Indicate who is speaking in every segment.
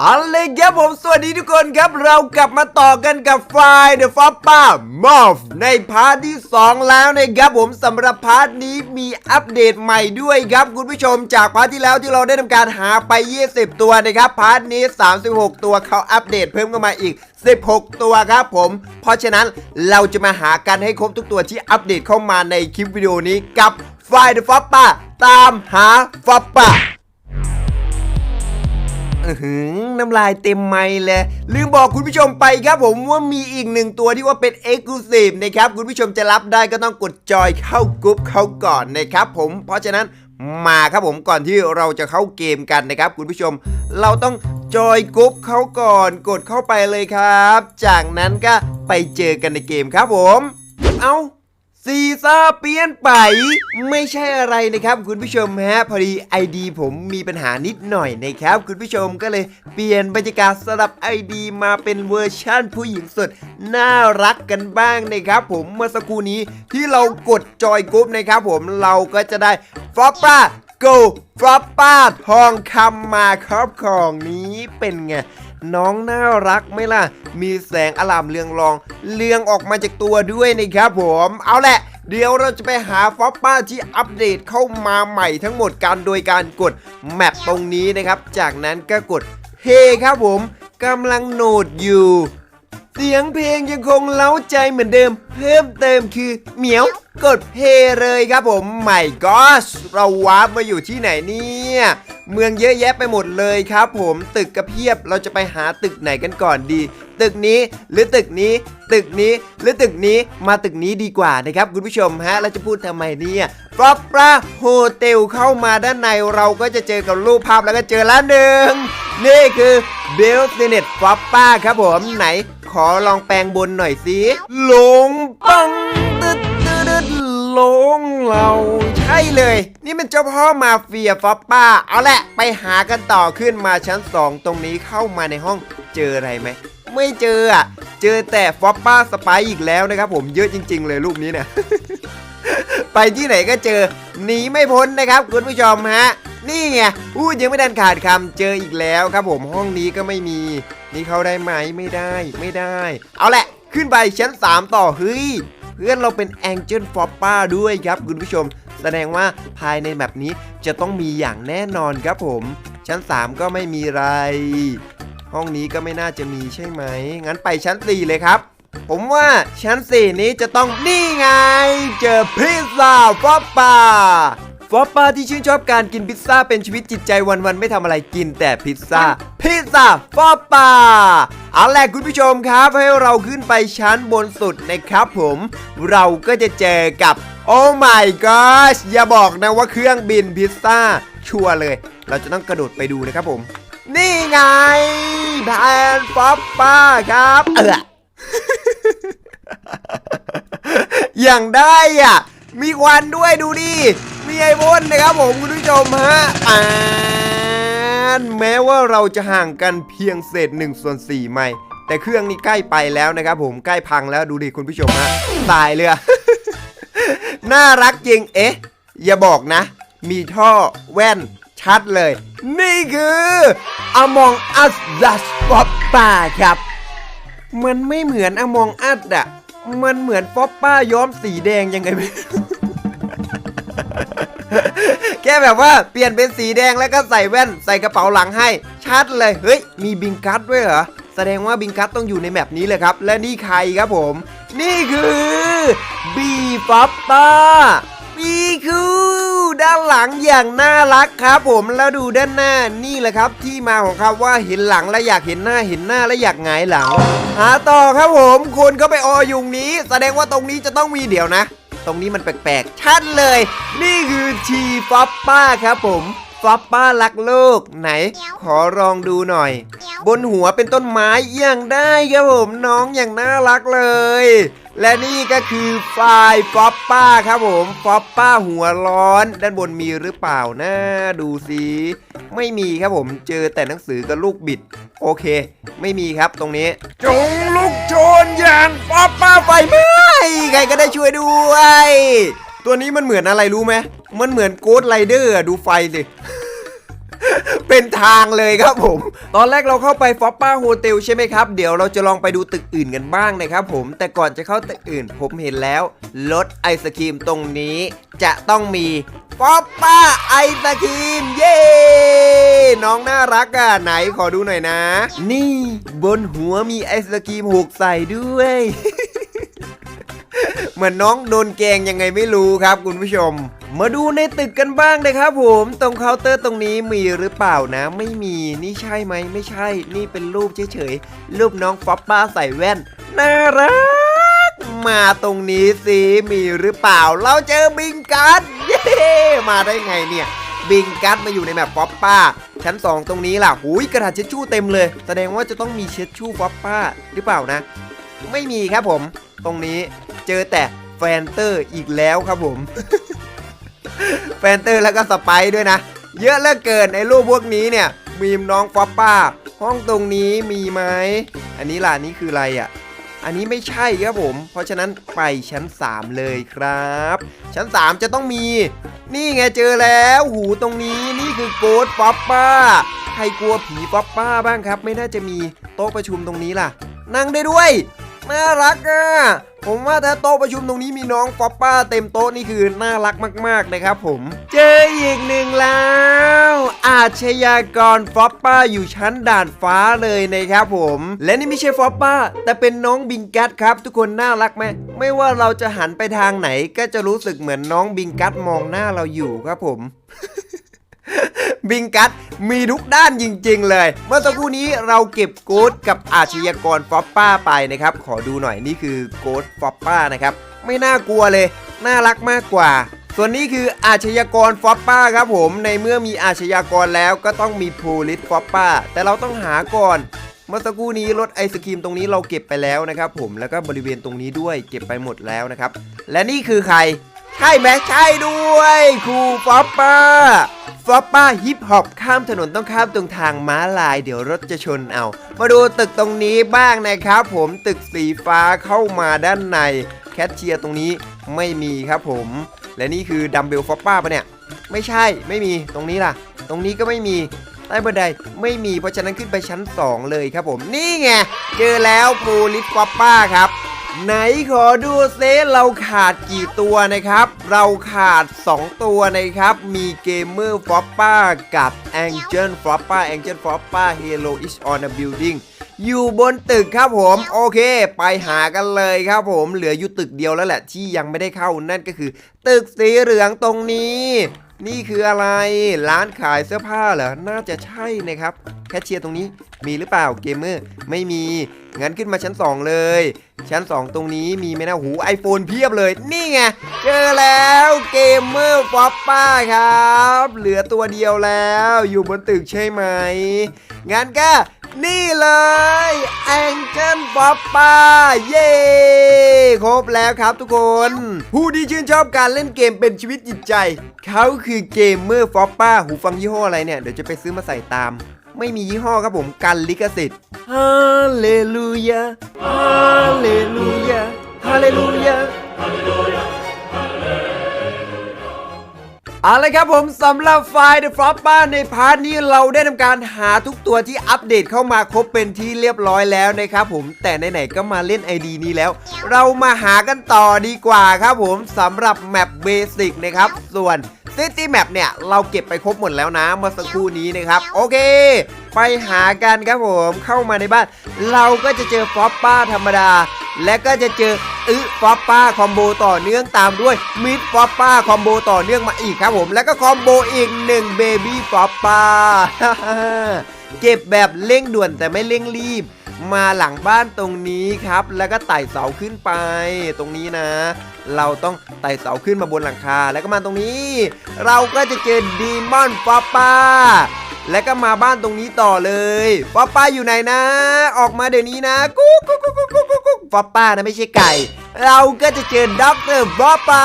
Speaker 1: เอาเลยครับผมสวัสดีทุกคนครับเรากลับมาต่อกันกับไฟเดอะฟอปป้ามอฟในพาร์ทที่ 2 แล้วนะครับผมสำหรับพาร์ทนี้มีอัปเดตใหม่ด้วยครับคุณผู้ชมจากพาร์ทที่แล้วที่เราได้ทำการหาไป 20 ตัวนะครับพาร์ทนี้ 36 ตัวเขาอัปเดตเพิ่มเข้ามาอีก 16 ตัวครับผม เพราะฉะนั้นเราจะมาหากันให้ครบทุกตัวที่อัปเดตเข้ามาในคลิปวิดีโอนี้กับไฟเดอะฟอปป้าตามหาฟอปป้า หือน้ำลายเต็มไม้เลยลืมบอกคุณผู้ชมไปครับผมว่ามีอีกหนึ่งตัวที่ว่าเป็น e x c l u s i v e นะครับคุณผู้ชมจะรับได้ก็ต้องกดจอยเข้ากรุ๊ปเขาก่อนนะครับผมเพราะฉะนั้นมาครับผมก่อนที่เราจะเข้าเกมกันนะครับ คุณผู้ชมเราต้องจอยกรุ๊ปเขาก่อนกดเข้าไปเลยครับ จากนั้นก็ไปเจอกันในเกมครับผม เอ้า ซีซ่าเปลี่ยนไป ไม่ใช่อะไรนะครับคุณผู้ชมฮะพอดี ID ผมมีปัญหานิดหน่อยนะครับคุณผู้ชมก็เลยเปลี่ยนบรรยากาศสลับ ID มาเป็นเวอร์ชั่นผู้หญิงสดน่ารักกันบ้างนะครับผมเมื่อสักครู่นี้ที่เรากดจอยกรุ๊ปนะครับผมเราก็จะได้ฟอปป้าโกฟอปป้าทองคำมาครอบครองนี้เป็นไง น้องน่ารักไหมล่ะ มีแสงอลามเรืองรอง เรืองออกมาจากตัวด้วยนะครับผม เอาแหละ เดี๋ยวเราจะไปหาฟอปป้าที่อัปเดตเข้ามาใหม่ทั้งหมดการโดยการกดแมปตรงนี้นะครับ จากนั้นก็กดเฮครับผมกำลังโหนดอยู่ เสียงเพลงยังคงเล้าใจเหมือนเดิม เพิ่มเติมคือเหมียวกดเพลย์เลยครับผมใหม่ก็เราวาร์ปมาอยู่ที่ไหนเนี่ยเมืองเยอะแยะไปหมดเลยครับผมตึกกระเพียบเราจะไปหาตึกไหนกันก่อนดี ตึกนี้ หรือตึกนี้ ตึกนี้ หรือตึกนี้มาตึกนี้ดีกว่านะครับคุณผู้ชมฮะเราจะพูดทำไมเนี่ยฟรอปปาโฮเทลเข้ามาด้านในเราก็จะเจอกับรูปภาพแล้วก็เจอแล้วหนึ่งนี่คือเบลติเน็ตฟอปป้าครับผมไหน ขอลองแปลงบนหน่อยสิลงปังตึ๊ดตึ๊ดตึ๊ดลงเราใช่เลย นี่มันเจ้าพ่อมาเฟียฟอปป้า เอาแหละ ไปหากันต่อขึ้นมาชั้น 2 ตรงนี้เข้ามาในห้องเจออะไรไหม ไม่เจออะ เจอแต่ฟอปป้าสไปอีกแล้วนะครับผมเยอะจริง ๆ เลยรูปนี้เนี่ย ไปที่ไหนก็เจอหนีไม่พ้นนะครับคุณผู้ชมฮะ นี่ไงพูดยังไม่ดันขาดคำเจออีกแล้วครับผมห้องนี้ก็ไม่มี นี่เข้าได้ไหมไม่ได้ไม่ได้ เอาแหละขึ้นไปชั้น 3 ต่อเฮ้ยเพื่อนเราเป็นแองเจิลฟอปป้าด้วยครับคุณผู้ชม แสดงว่าภายในแบบนี้จะต้องมีอย่างแน่นอนครับผม ชั้น 3 ก็ไม่มีอะไร ห้องนี้ก็ไม่น่าจะมีใช่ไหม งั้นไปชั้น 4 เลยครับ ผมว่าชั้น 4 นี้จะต้องนี่ไง เจอพิซซ่าฟอปปาฟอปปาที่ชื่นชอบการกินพิซซ่าเป็นชีวิตจิตใจวันๆไม่ทำอะไรกินแต่พิซซ่า พิซซ่าฟอปปาเอาแหละคุณผู้ชมครับ ให้เราขึ้นไปชั้นบนสุดนะครับผม เราก็จะเจอกับโอ้ my gosh อย่าบอกนะว่าเครื่องบินพิซซ่าชัวร์เลย เราจะต้องกระโดดไปดูนะครับผม นี่ ไงแพนฟอปป้าครับ เอออย่างได้อะ มีควันด้วยดูดิ มีไอพ่นนะครับผมคุณผู้ชมฮะอ่านแม้ว่าเราจะห่างกันเพียงเศษ1ส่วน4ไม่แต่เครื่องนี้ใกล้ไปแล้วนะครับผมใกล้พังแล้วดูดิคุณผู้ชมฮะตายเลยอะน่ารักจริงเอ๊ะ อย่าบอกนะ มีท่อแว่นชัดเลย นี่คือ Among Us Dash Pop ป้าครับ มันไม่เหมือนอมองอัดอะมันเหมือนฟอปป้าย้อมสีแดงยังไงไม่แค่แบบว่าเปลี่ยนเป็นสีแดงแล้วก็ใส่แว่นใส่กระเป๋าหลังให้ ชัดเลย เฮ้ย มีบิงกัตด้วยเหรอ แสดงว่าบิงกัตต้องอยู่ในแมปนี้เลยครับ และนี่ใครครับผม นี่คือบีฟอปป้าบีคู ด้านหลังอย่างน่ารักครับผมแล้วดูด้านหน้านี่แหละครับ ที่มาของคำว่าเห็นหลังและอยากเห็นหน้าเห็นหน้าและอยากหงายหลังหาต่อครับผมคนก็ไปออยุงนี้ แสดงว่าตรงนี้จะต้องมีเดี๋ยวนะ ตรงนี้มันแปลกๆชัดเลย นี่คือทีฟอปป้าครับผมฟอปป้ารักโลกไหน ขอลองดูหน่อย บนหัวเป็นต้นไม้อย่างได้ครับผมน้องอย่างน่ารักเลย และนี่ก็คือไฟล์ฟอปป้าครับผมฟอปป้าหัวร้อน ด้านบนมีหรือเปล่านะดูสิไม่มีครับผมเจอแต่หนังสือกับลูกบิด โอเค ไม่มีครับตรงนี้ จงลุกโชนอย่างฟอปป้าไฟไหม้ใครก็ได้ช่วยด้วย ตัวนี้มันเหมือนอะไรรู้ไหมมันเหมือนโกดไรเดอร์ดูไฟสิ เป็นทางเลยครับผม ตอนแรกเราเข้าไปฟอปป้าโฮเทลใช่ไหมครับ เดี๋ยวเราจะลองไปดูตึกอื่นกันบ้างนะครับผม แต่ก่อนจะเข้าตึกอื่นผมเห็นแล้วรถไอศครีมตรงนี้จะต้องมีฟอปป้าไอศครีมเย้น้องน่ารักอะไหนขอดูหน่อยนะ นี่ บนหัวมีไอศครีมหกใส่ด้วย เหมือนน้องโดนแกงยังไงไม่รู้ครับคุณผู้ชม มาดูในตึกกันบ้างนะครับผมตรงเคาน์เตอร์ตรงนี้มีหรือเปล่านะ ไม่มีนี่ใช่ไหมไม่ใช่ นี่เป็นรูปเฉยๆรูปน้องฟอปป้าใส่แว่นน่ารัก มาตรงนี้สิมีหรือเปล่า เราเจอบิงกัสเย้มาได้ไงเนี่ยบิงกัสมาอยู่ในแมปฟอปป้า ชั้น 2 ตรงนี้ล่ะหูยกระดาษเช็ดชู่เต็มเลย แสดงว่าจะต้องมีเช็ดชู่ฟอปป้าหรือเปล่านะ ไม่มีครับผม ตรงนี้เจอแต่แฟนเตอร์อีกแล้วครับผม แฟนเตอร์แล้วก็สไปด้วยนะ เยอะเหลือเกินไอ้รูปพวกนี้เนี่ย มีมน้องฟอปป้า ห้องตรงนี้มีไหม อันนี้ล่ะนี่คืออะไรอะ อันนี้ไม่ใช่ครับผม เพราะฉะนั้นไปชั้น 3 เลยครับ ชั้น 3 จะต้องมี นี่ไงเจอแล้วหูตรงนี้นี่คือโกดฟอปป้า ใครกลัวผีฟอปป้าบ้างครับ ไม่น่าจะมีโต๊ะประชุมตรงนี้ล่ะ นั่งได้ด้วย น่ารักอะผมว่าถ้าโต๊ะประชุมตรงนี้มีน้องฟอปป้าเต็มโต๊ะนี่คือน่ารักมากๆนะครับผม เจออีกหนึ่งแล้ว อาชญากรฟอปป้าอยู่ชั้นด่านฟ้าเลยนะครับผม และนี่ไม่ใช่ฟอปป้า แต่เป็นน้องบิงกัตครับ ทุกคนน่ารักไหมไม่ว่าเราจะหันไปทางไหนก็จะรู้สึกเหมือนน้องบิงกัตมองหน้าเราอยู่ครับผม บิงกัตมีทุกด้านจริง ๆ เลย เมื่อสักครู่นี้เราเก็บโกดกับอาชญากรฟอปป้าไปนะครับ ขอดูหน่อยนี่คือโกดฟอปป้านะครับ ไม่น่ากลัวเลย น่ารักมากกว่า ส่วนนี้คืออาชญากรฟอปป้าครับผม ในเมื่อมีอาชญากรแล้วก็ต้องมีโพลิสฟอปป้า แต่เราต้องหาก่อนเมื่อสักครู่นี้รถไอศครีมตรงนี้เราเก็บไปแล้วนะครับผมแล้วก็บริเวณตรงนี้ด้วยเก็บไปหมดแล้วนะครับ และนี่คือใคร ใช่ไหมใช่ด้วยครูฟอปป้าฟอปป้าฮิปฮอปข้ามถนนต้องข้ามตรงทางม้าลาย เดี๋ยวรถจะชนเอา มาดูตึกตรงนี้บ้างนะครับผมตึกสีฟ้าเข้ามาด้านใน แคชเชียร์ตรงนี้ไม่มีครับผม และนี่คือดัมเบลฟอปป้าปะเนี่ย ไม่ใช่ไม่มีตรงนี้ล่ะ ตรงนี้ก็ไม่มีใต้บันไดไม่มีเพราะฉะนั้นขึ้นไปชั้น 2 เลยครับผม นี่ไงเจอแล้วโพลิสฟอปป้าครับ ไหนขอดูเซเราขาดกี่ตัวนะครับ เราขาด 2 ตัวนะครับ มีเกมเมอร์ฟอปป้ากับ Angel f o p p a Angel f o p p a Halo is on a building อยู่บนตึกครับผมโอเค ไปหากันเลยครับผมเหลืออยู่ตึกเดียวแล้วแหละที่ยังไม่ได้เข้านั่นก็คือ ตึกสีเหลืองตรงนี้ นี่คืออะไรร้านขายเสื้อผ้าเหรอ น่าจะใช่นะครับ แคชเชียร์ตรงนี้มีหรือเปล่าเกมเมอร์ ไม่มี งั้นขึ้นมาชั้น 2 เลย ชั้น 2 ตรงนี้มีไหมนะหูไอโฟนเพียบเลย นี่ไง เจอแล้วเกมเมอร์ฟอปป้าครับ เหลือตัวเดียวแล้ว อยู่บนตึกใช่ไหม งั้นก็ นี่เลยแองเจิลฟอปป้าเย้ครบแล้วครับทุกคน ผู้ที่ชื่นชอบการเล่นเกมเป็นชีวิตจิตใจ เขาคือเกมเมอร์ฟอปป้าหูฟังยี่ห้ออะไรเนี่ย เดี๋ยวจะไปซื้อมาใส่ตาม ไม่มียี่ห้อครับผมกันลิขสิทธิ์ฮาเลลูยาฮาเลลูยาฮาเลลูยาเอาละครับผมสำหรับไฟล์ The f l o p บ้านในพาร์ทนี้เราได้ทำการหาทุกตัวที่อัปเดตเข้ามาครบเป็นที่เรียบร้อยแล้วนะครับผมแต่ไหนๆก็มาเล่น ID นี้แล้ว เรามาหากันต่อดีกว่าครับผมสำหรับแมปเบสิกนะครับ ส่วน City Map เนี่ย เราเก็บไปครบหมดแล้วนะเมื่อสักครู่นี้นะครับ โอเค ไปหากันครับผมเข้ามาในบ้าน เราก็จะเจอฟอปป้าธรรมดา และก็จะเจออึฟอปป้าคอมโบต่อเนื่องตามด้วยมิดฟอปป้าคอมโบต่อเนื่องมาอีกครับผมแล้วก็คอมโบอีกหนึ่งเบบี้ฟอปป้าเก็บแบบเร่งด่วนแต่ไม่เร่งรีบ มาหลังบ้านตรงนี้ครับ แล้วก็ไต่เสาขึ้นไป ตรงนี้นะ เราต้องไต่เสาขึ้นมาบนหลังคาแล้วก็มาตรงนี้ เราก็จะเจอดีมอนฟอปป้าแล้วก็มาบ้านตรงนี้ต่อเลยฟอปป้าอยู่ไหนนะ ออกมาเดี๋ยวนี้นะ กุ๊กกุ๊กกุ๊กกุ๊กกุ๊กกุ๊กกุ๊ก ฟอปป้านะไม่ใช่ไก่ เราก็จะเจอด็อกเตอร์ฟอปป้า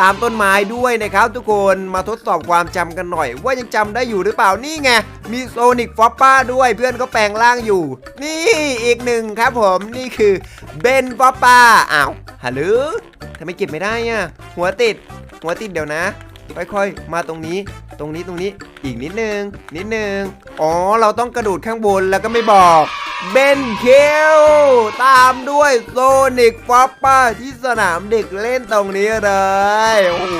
Speaker 1: ตามต้นไม้ด้วยนะครับทุกคนมาทดสอบความจำกันหน่อย ว่ายังจำได้อยู่หรือเปล่านี่ไง มีโซนิกฟอปป้าด้วยเพื่อนก็แปลงร่างอยู่ นี่อีกหนึ่งครับผมนี่คือเบนฟอปป้าอ้าวฮัลโหลทำไมเก็บไม่ได้อะหัวติด หัวติดเดี๋ยวนะ ค่อยๆ มาตรงนี้ ตรงนี้ตรงนี้อีกนิดนึง นิดนึง อ๋อ เราต้องกระโดดข้างบนแล้วก็ไม่บอกเบนเคลตามด้วยโซนิกฟอปป้าที่สนามเด็กเล่นตรงนี้เลย โอ้โห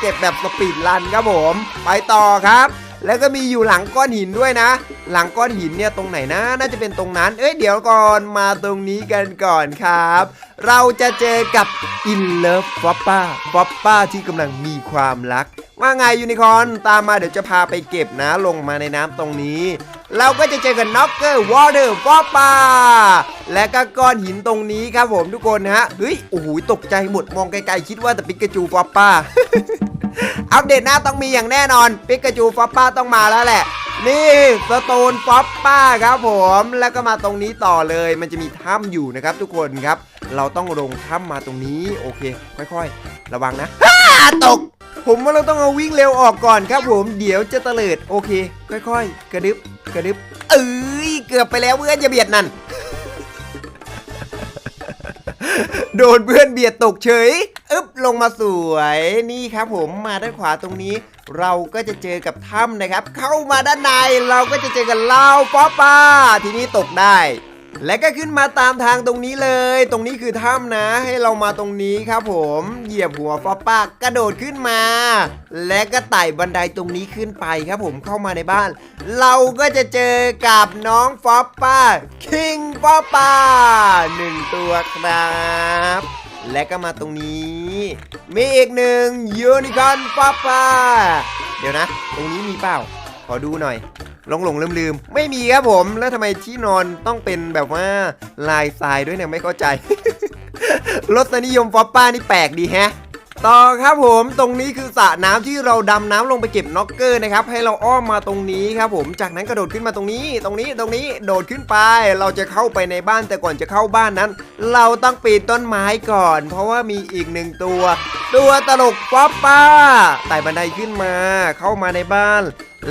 Speaker 1: เก็บแบบสปีดรันครับผม ไปต่อครับ แล้วก็มีอยู่หลังก้อนหินด้วยนะ หลังก้อนหินเนี่ยตรงไหนนะ น่าจะเป็นตรงนั้น เอ้ยเดี๋ยวก่อนมาตรงนี้กันก่อนครับ เราจะเจอกับ In Love f o p p a f o p p a ที่กำลังมีความรัก ว่าไงยูนิคอร์นตามมาเดี๋ยวจะพาไปเก็บนะลงมาในน้ำตรงนี้ เราก็จะเจอกับน็อกเกอร์วอเตอร์ฟอปปาและก็ก้อนหินตรงนี้ครับผมทุกคนฮะเฮ้ยโอ้โหตกใจหมดมองไกลๆคิดว่าแต่ปิกาจูฟอปปาอัปเดตหน้าต้องมีอย่างแน่นอนปิกาจูฟอปปาต้องมาแล้วแหละนี่สโตนฟอปป้าครับผมแล้วก็มาตรงนี้ต่อเลย มันจะมีถ้ำอยู่นะครับทุกคนครับ เราต้องลงถ้ำมาตรงนี้โอเค ค่อยๆ ระวังนะตก ผมว่าเราต้องเอาวิ่งเร็วออกก่อนครับผมเดี๋ยวจะเตลิดโอเค ค่อยๆ กระดึบกระดึบเอ้ยเกือบไปแล้วเพื่อนจะเบียดนั่นโดนเพื่อนเบียดตกเฉยอึ๊บลงมาสวยนี่ครับผมมาด้านขวาตรงนี้ เราก็จะเจอกับถ้ำนะครับ เข้ามาด้านในเราก็จะเจอกับลาวป๊อปป้าทีนี้ตกได้ และก็ขึ้นมาตามทางตรงนี้เลย ตรงนี้คือถ้ำนะ ให้เรามาตรงนี้ครับผม เหยียบหัวฟอปป้ากระโดดขึ้นมา และก็ไต่บันไดตรงนี้ขึ้นไปครับผมเข้ามาในบ้าน เราก็จะเจอกับน้องฟอปป้าคิงฟอปป้าหนึ่งตัวครับและก็มาตรงนี้ มีอีกหนึ่งยูนิคอร์นฟอปป้าเดี๋ยวนะ ตรงนี้มีเปล่า ขอดูหน่อย หลงหลงลืมลืมไม่มีครับผม แล้วทำไมที่นอนต้องเป็นแบบว่าลายทรายด้วยเนี่ยไม่เข้าใจรสนิยมฟอปป้านี่แปลกดีแฮะ ต่อครับผมตรงนี้คือสระน้ำที่เราดำน้ำลงไปเก็บน็อกเกอร์นะครับให้เราอ้อมมาตรงนี้ครับผมจากนั้นกระโดดขึ้นมาตรงนี้ ตรงนี้ตรงนี้โดดขึ้นไป เราจะเข้าไปในบ้านแต่ก่อนจะเข้าบ้านนั้น เราต้องปีนต้นไม้ก่อน เพราะว่ามีอีกหนึ่งตัว ตัวตลกป๊อปป้าไต่บันไดขึ้นมาเข้ามาในบ้าน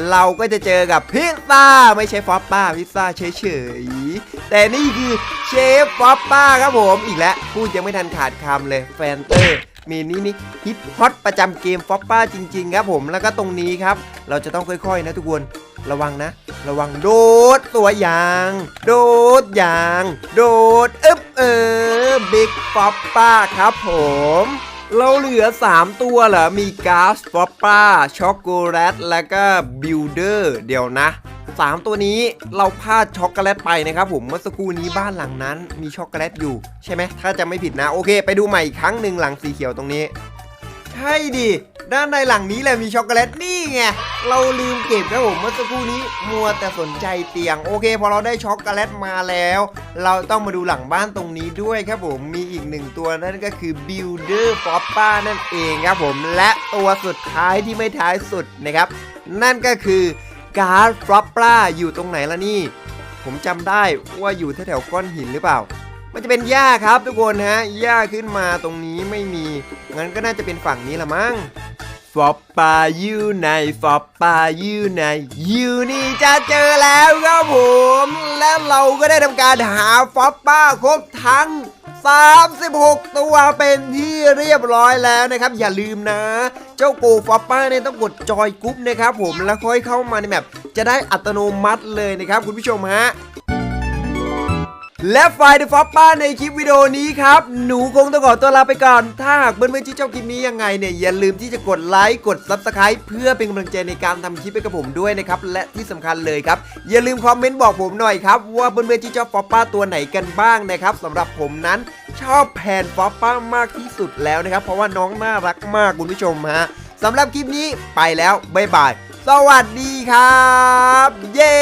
Speaker 1: เราก็จะเจอกับพิซซ่าไม่ใช่ฟอปป้าพิซซ่าเฉยๆแต่นี่คือเชฟฟอปป้าครับผมอีกแล้วพูดยังไม่ทันขาดคำเลยแฟนเตอร์ มีนี่นี่ฮิตฮอตประจำเกมฟอปป้าจริง ๆ ครับผมแล้วก็ตรงนี้ครับ เราจะต้องค่อยๆนะทุกคนระวังนะ ระวังโดดตัวยาง โดดยาง โดดอึ๊บเออบิ๊กฟอปป้าครับผมเราเหลือ 3 ตัวเหรอ มีกาสฟอปป้าช็อกโกแลต และก็บิลเดอร์ เดี๋ยวนะ 3 ตัวนี้เราพลาดช็อกโกแลตไปนะครับผมเมื่อสักครู่นี้บ้านหลังนั้นมีช็อกโกแลตอยู่ใช่ไหมถ้าจะไม่ผิดนะโอเค ไปดูใหม่อีกครั้งหนึ่งหลังสีเขียวตรงนี้ ใช่ดิด้านในหลังนี้แหละมีช็อกโกแลตนี่ไงเราลืมเก็บครับผมเมื่อสักครู่นี้มัวแต่สนใจเตียงโอเค พอเราได้ช็อกโกแลตมาแล้ว เราต้องมาดูหลังบ้านตรงนี้ด้วยครับผมมีอีกหนึ่งตัวนั่นก็คือ Builder f o p p a นั่นเองครับผมและตัวสุดท้ายที่ไม่ท้ายสุดนะครับ นั่นก็คือ การ์ดฟลอปปาอยู่ตรงไหนล่ะนี่ ผมจำได้ว่าอยู่แถวๆก้อนหินหรือเปล่า มันจะเป็นหญ้าครับทุกคนฮะหญ้าขึ้นมาตรงนี้ไม่มี งั้นก็น่าจะเป็นฝั่งนี้ละมั้งฟอปปาอยู่ในฟอปปาอยู่ในอยู่นี่จะเจอแล้วครับผม แล้วเราก็ได้ทำการหาฟอปป้าครบทั้ง 36 ตัวเป็นที่เรียบร้อยแล้วนะครับ อย่าลืมนะ เจ้าโกฟอปป้าเนี่ยต้องกดจอยกรุ๊ปนะครับผมแล้วค่อยเข้ามาในแมปจะได้อัตโนมัติเลยนะครับคุณผู้ชมฮะ และไฟล์ The f o p ป้าในคลิปวิดีโอนี้ครับ หนูคงต้องขอตัวลาไปก่อน ถ้าหากเพื่อนๆที่ชอบคลิปนี้ยังไงเนี่ย อย่าลืมที่จะกดไลค์กด Subscribe เพื่อเป็นกำลังใจในการทำคลิปให้กับผมด้วยนะครับ และที่สำคัญเลยครับ อย่าลืมคอมเมนต์บอกผมหน่อยครับ ว่าเพื่อนๆที่ชอบฟอปป้าตัวไหนกันบ้างนะครับสำหรับผมนั้นชอบแผนฟอปป้ามากที่สุดแล้วนะครับ เพราะว่าน้องน่ารักมากคุณผู้ชมฮะสำหรับคลิปนี้ไปแล้วบ๊ายบายสวัสดีครับ เย้